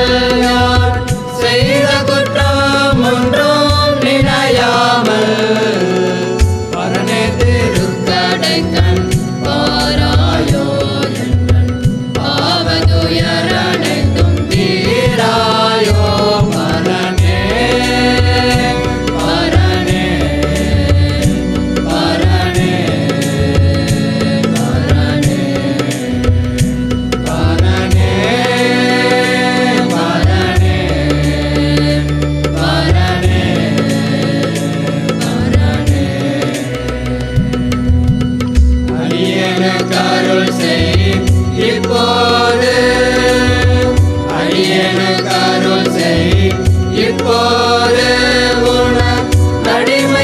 Amen.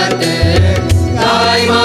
காத்து தாய்மா